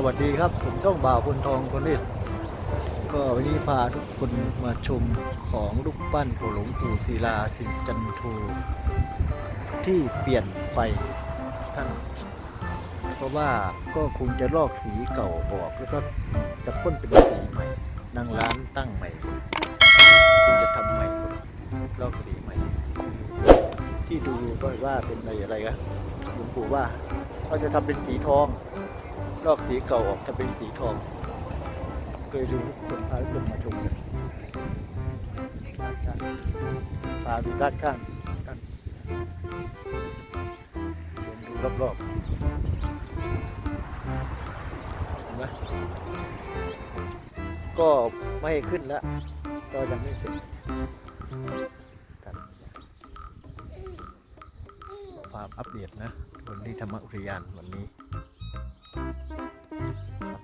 สวัสดีครับ ผมช่องบ่าวคนทองคนนี้ก็วันนี้พาทุกคนมาชมของรูปปั้นหลวงปู่ศิลาสินจันโทที่เปลี่ยนไปท่านเพราะว่าก็คงจะลอกสีเก่าออกแล้วก็จะพ่นเป็นสีใหม่นั่งร้านตั้งใหม่คงจะทำใหม่ลอกสีใหม่ ที่ดูก็ว่าเป็นอะไรอะไรกันหลวงปู่ว่าเขาจะทำเป็นสีทอง ลอกสีเก่าออกจะเป็นสีทอง เคยดูคนพาทุกคนมาชมกันพาดูด้านข้างด้านดูรอบๆเห็นไหมก็ไม่ขึ้นแล้ว ก็ยังไม่เสร็จความอัปเดตนะวันที่ธรรมอุทยานวันนี้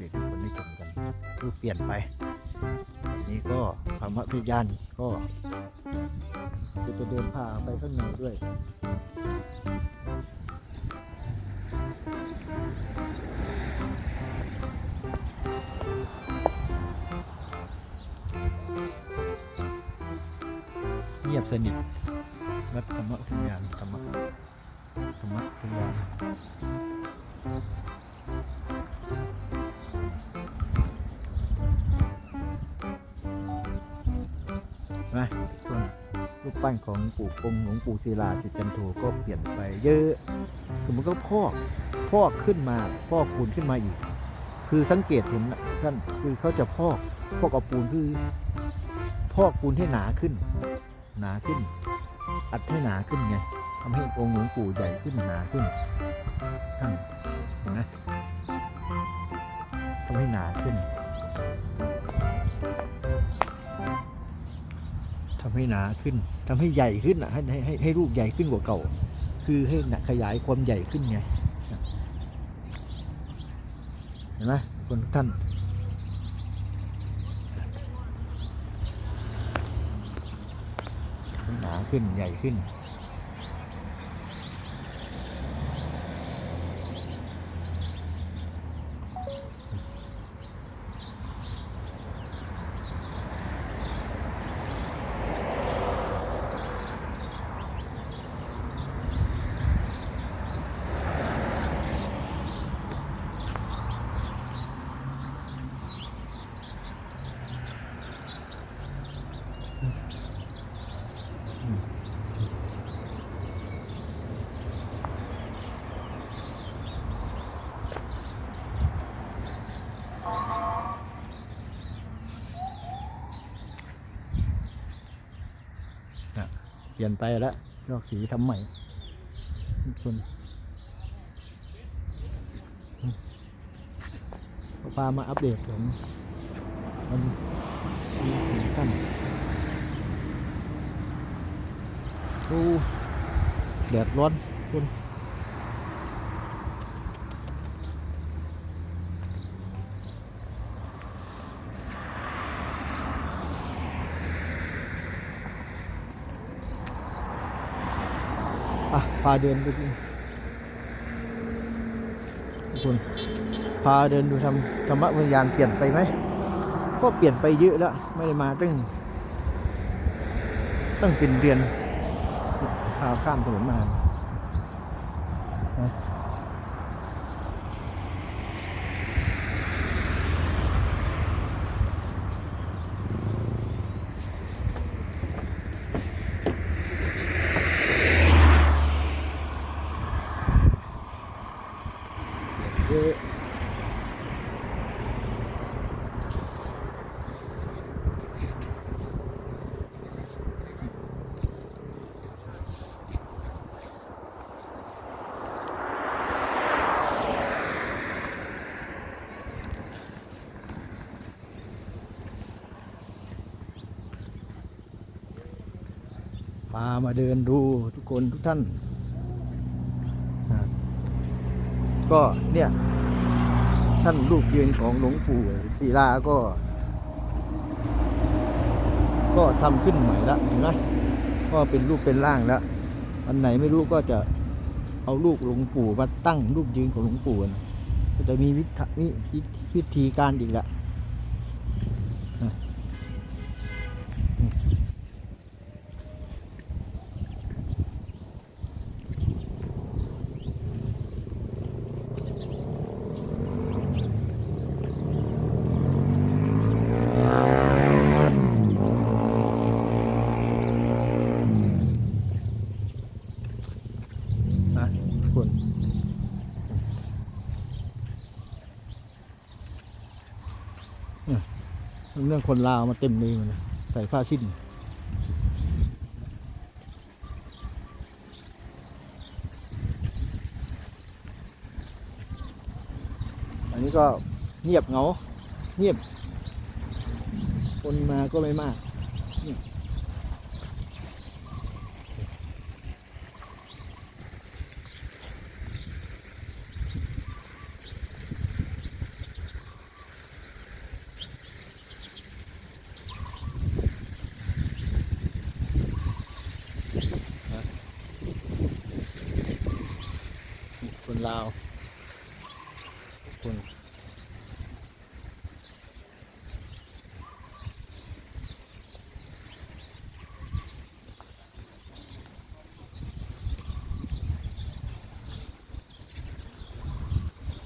เดตให้คนได้ชมกันคือเปลี่ยนไปอันนี้ก็ธรรมพิยานก็จะจะเดินพาไปข้างในด้วยเงียบสนิทวัดธรรมพิยานธรรมะธรรมะพิยาน ปั้นของปู่องค์หลวงปู่ศิลาสิทธิ์จันโทก็เปลี่ยนไปเยอะคือมันก็พอกพอกขึ้นมาพอกปูนขึ้นมาอีก คือสังเกตเห็นท่านคือเขาจะพอกพอกเอาปูนคือ พอกปูนให้หนาขึ้น หนาขึ้น อัดให้หนาขึ้นไงทำให้องค์หลวงปู่ใหญ่ขึ้นหนาขึ้นนเห็นไหมทำให้หนาขึ้น ทำให้หนาขึ้นทำให้ใหญ่ขึ้นอะให้ให้ให้ให้รูปใหญ่ขึ้นกว่าเก่า คือให้หนะขยายความใหญ่ขึ้นไงเห็นไหมคนทุกท่านหนาขึ้นใหญ่ขึ้น ลี่ยนไปแล้วลอกสีทำใหม่ทุกคนอืมก็พามาอัปเดตผมมันมีของท่านโอ้แดดร้อนคุณ เดินดูทุกคนพาเดินดูทำธรรมะวิญญาณเปลี่ยนไปไหม ก็เปลี่ยนไปเยอะแล้ว ไม่ได้มาตั้งตั้งเป็นเดือนพาข้ามถนนมานะามาเดินดูทุกคนทุกท่าน ก็เนี่ย ท่านลูกยืนของหลวงปู่ศิลาก็ ก็ทำขึ้นใหม่ละเห็นไหมก็เป็นรูปเป็นร่างแล้วอันไหนไม่รู้ก็จะเอาลูกหลวงปู่มาตั้งรูปยืนของหลวงปู่นะก็จะมีวิธีวิธีการอีกละอะอืมอะทุกคน เรื่องคนลาวมาเต็มเลยมันใส่ผ้าสิ้นอันนี้ก็เงียบเงาเงียบ คนมาก็ไม่มากเงียบคนลาวคน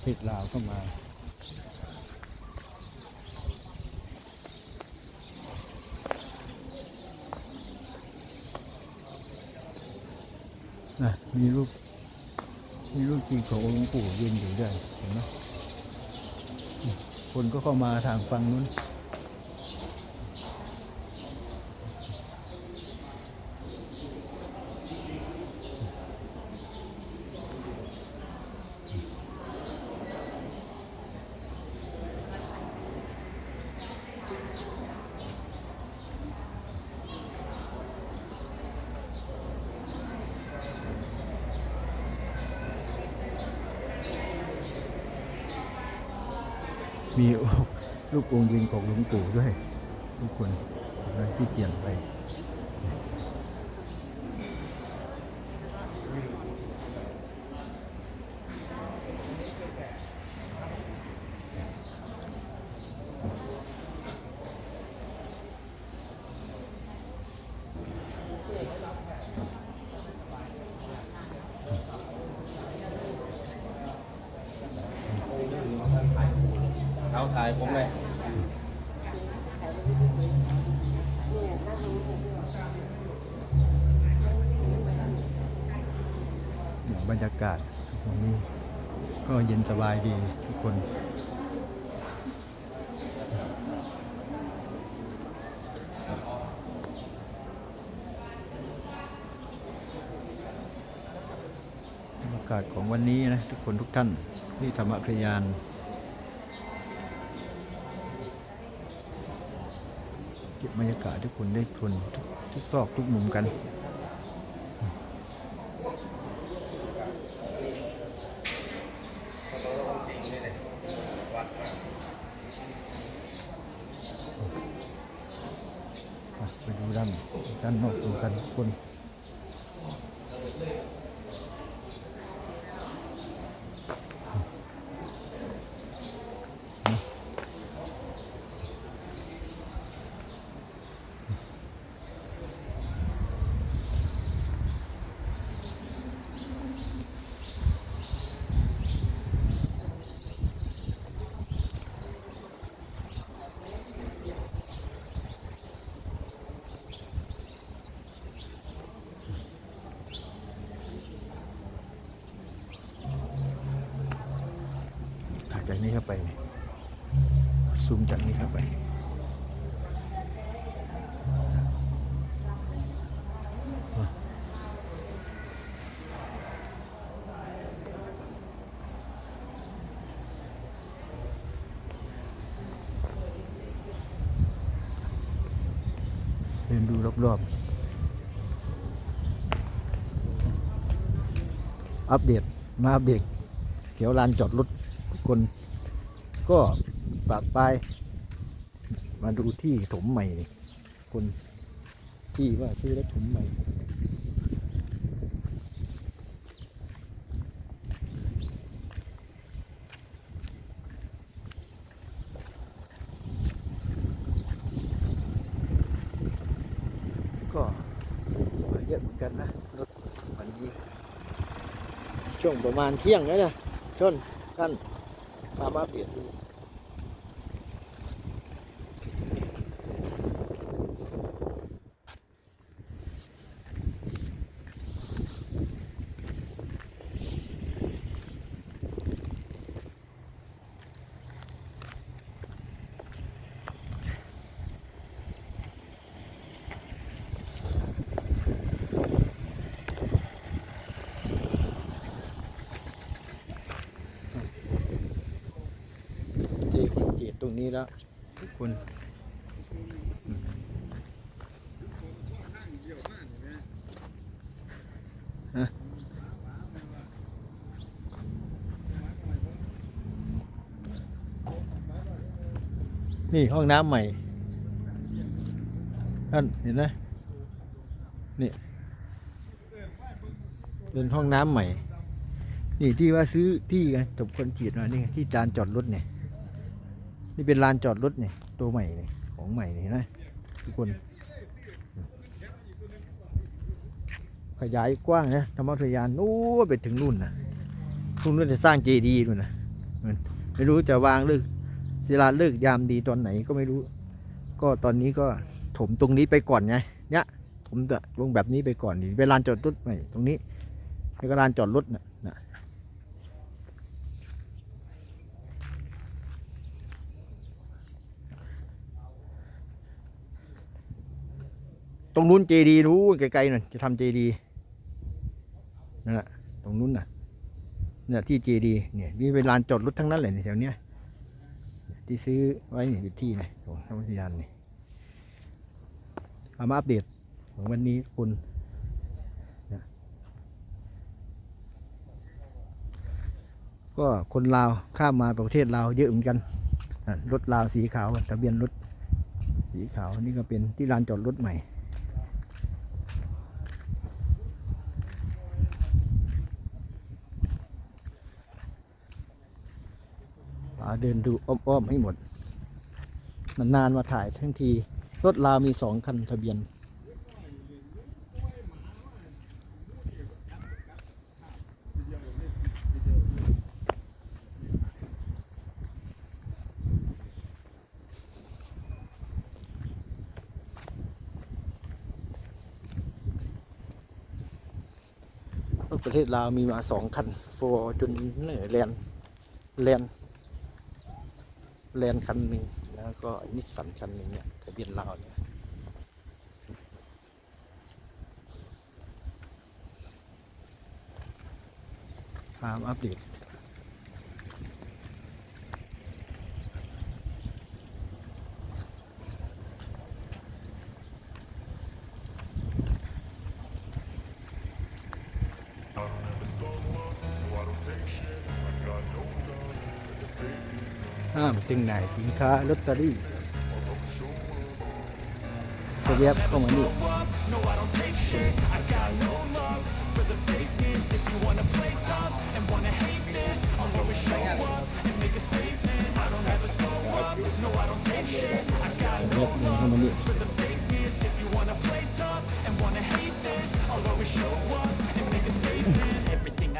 เพศลาวก็มาน่ะมีรูป มีรูปจริงขององค์หลวงปู่ยืนอยู่ด้วยเห็นไหมคนก็เข้ามาทางฝั่งนู้น มีรูปองค์ยืนของหลวงปู่ด้วย ทุกคนเห็นไหมที่เปลี่ยนไป เอาถ่ายผมเลยบรรยากาศวันนี้ก็เย็นสบายดีทุกคนบรรยากาศของวันนี้นะทุกคนทุกท่านที่ธรรมพยาน เก็บบรรยากาศทุกคนได้ทนทุนทุกซอกทุกมุมกัน อะไปดูด้านด้านนอกดูกันทุกคนถ่ายจากนี้เข้าไปนี่ซูมจากนี้เข้าไป เดินดู รอบๆ อัปเดต มาอัปเดตเขียวลานจอดรถทุกคน ก็ปรับไปายมาดูที่ถมใหม่นี่คนที่ว่าซื้อรถถมใหม่ ถ ช่วงประมาณเที่ยงแล้วนะชนท่านมามาเปลี่ยนดู เจคนจีดตรงนี้แล้วทุกคนอืมฮะนี่ห้องน้ำใหม่ท่านเห็นไหมนี่เป็นห้องน้ำใหม่ นี่ที่ว่าซื้อที่ไงจบคนจีดมานี่ไงที่จานจอดรถเนี่ย นี่เป็นลานจอดรถเนี่ยตัวใหม่เนี่ยของใหม่เนี่ยนไหมทุกคน ขยายกว้างนะธรรมทยานโอ้ไปถึงนู่นนะทุ่งนู่นจะสร้างเจดีย์นู่นนะมันไม่รู้จะวางเลิกศิลาเลิกยามดีตอนไหนก็ไม่รู้ ก็ตอนนี้ก็ถมตรงนี้ไปก่อนไงเนี่ยถมจะลงแบบนี้ไปก่อนนี่เป็นลานจอดรถใหม่ตรงนี้แล้วก็ลานจอดรถน่ะนะ ตรงนู้นเจดีนู้นไกลๆนั่นจะทำเจดีนั่นแหละตรงนู้นน่ะเนี่ยที่เจดีเนี่ยนี่เป็นลานจอดรถทั้งนั้นเลยแถวเนี้ยที่ซื้อไว้เนี่ยอยู่ที่ไหนของธรรมทยานนี่เอามาอัปเดตของวันนี้คุณก็คนลาวข้ามมาประเทศลาวเยอะเหมือนกันรถลาวสีขาวทะเบียนรถสีขาวนี่ก็เป็นที่ลานจอดรถใหม่ เดินดูอ้อมๆให้หมด นานๆมาถ่ายทั้งที รถลาวมีสองคันทะเบียน รถประเทศลาวมีมาสองคันโฟจนเนอแลนแลน แลนคันหนึ่งแล้วก็นิสสันคันหนึ่งเนี่ยทะเบียนลาวเนี่ยตามอัปเดต ห้ามจำหน่ายสินค้าลอตเตอรี่จะเรียบเข้ามานี่เรียบเดินเข้ามานี่ง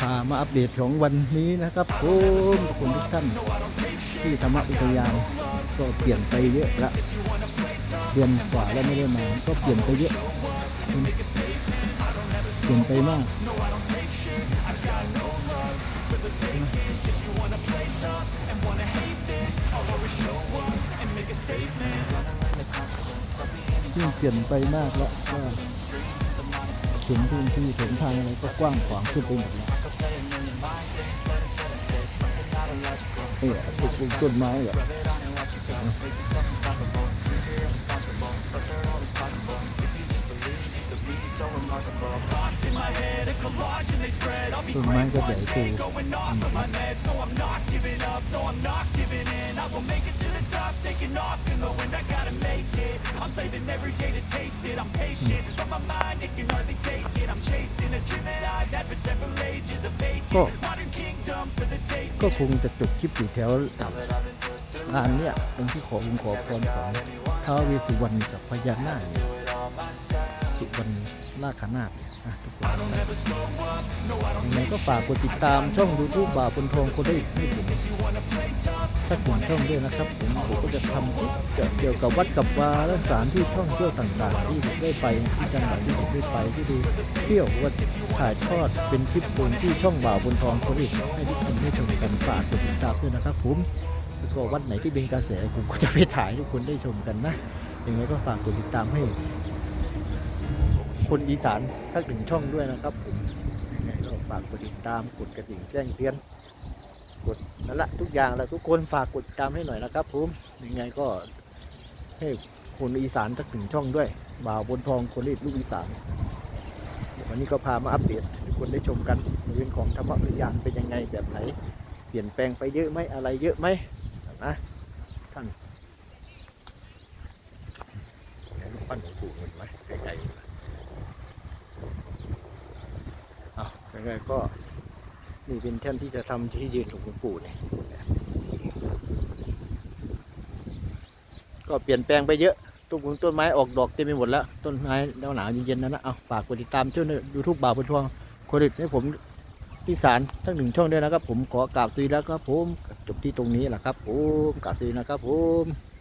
พามาอัปเดตของวันนี้นะครับผมขอบคุณทุกท่านที่ธรรมอุทยานก็เปลี่ยนไปเยอะละเดือนกว่าแล้วไม่ได้มาก็เปลี่ยนไปเยอะ เปลี่ยนไปมาก ยิ่งเปลี่ยนไปมากแล้วก็ห็นพื้นที่ถนทางอะไรก็กว้างขวางขึ้นไปหมดแล้วนี่แหละปลูกต้นไม้เหรอต้นไม้ก็ใหญ่โต ก็ก็คงจะจบคลิปอยู่แถวงานเนี่ยตรงที่ขอองค์ขอพรของท้าวเวสสุวรรณกับพญานาคเนี่ยสุวรรณนาคนาถอะทุกคน ยังไงก็ฝากกดติดตามช่องยูทูบบาวบนทองคนได้ให้ผมถ้าผมช่องด้วยนะครับ ผมผมก็จะทำคลิปเกี่ยวกับวัดกับวาและสถานที่ท่องเที่ยวต่างๆ ที่ผมได้ไปที่จังหวัดที่ผมได้ไปที่ดูเที่ยวว่าถ่ายทอดเป็นคลิปลงที่ช่องบ่าวบนทองคนได้ให้ทุกคนได้ชมกันฝากกดติดตามด้วยนะครับผมแล้วก็วัดไหนที่เป็นกระแสผมก็จะไปถ่ายให้ทุกคนได้ชมกันนะยังไงก็ฝากกดติดตามให้ คนอีสานทักหนึ่งช่องด้วยนะครับผมยังไงก็ฝากกดติดตามกดกระดิ่งแจ้งเตือนกดนั่นแหละทุกอย่างแหละทุกคนฝากกดติดตามให้หน่อยนะครับผมยังไงก็ให้คนอีสานทักหนึ่งช่องด้วยบ่าวบนทองคนรีดลูกอีสานวันนี้ก็พามาอัปเดตทุกคนได้ชมกันเรื่องของธรรมะวิญญาณเป็นยังไงแบบไหน เปลี่ยนแปลงไปเยอะไหมอะไรเยอะไหมนะท่านปั้นหลวงปู่เห็นไหมไกลๆ เอา ยังไงก็นี่เป็นแท่นที่จะทำที่ยืนของหลวงปู่เนี่ยก็เปลี่ยนแปลงไปเยอะต้นต้นไม้ออกดอกเต็มไปหมดแล้ว ต้นไม้หนาวหนาวเย็นๆนั้นนะเอาฝากกดติดตามช่องยูทูบบ่าวบนทวงคนอื่นให้ผมที่สารทั้งหนึ่งช่องด้วยนะครับ ผมขอกราบซื้อแล้วครับผมจบที่ตรงนี้แหละครับผมกราบซื้อนะครับผม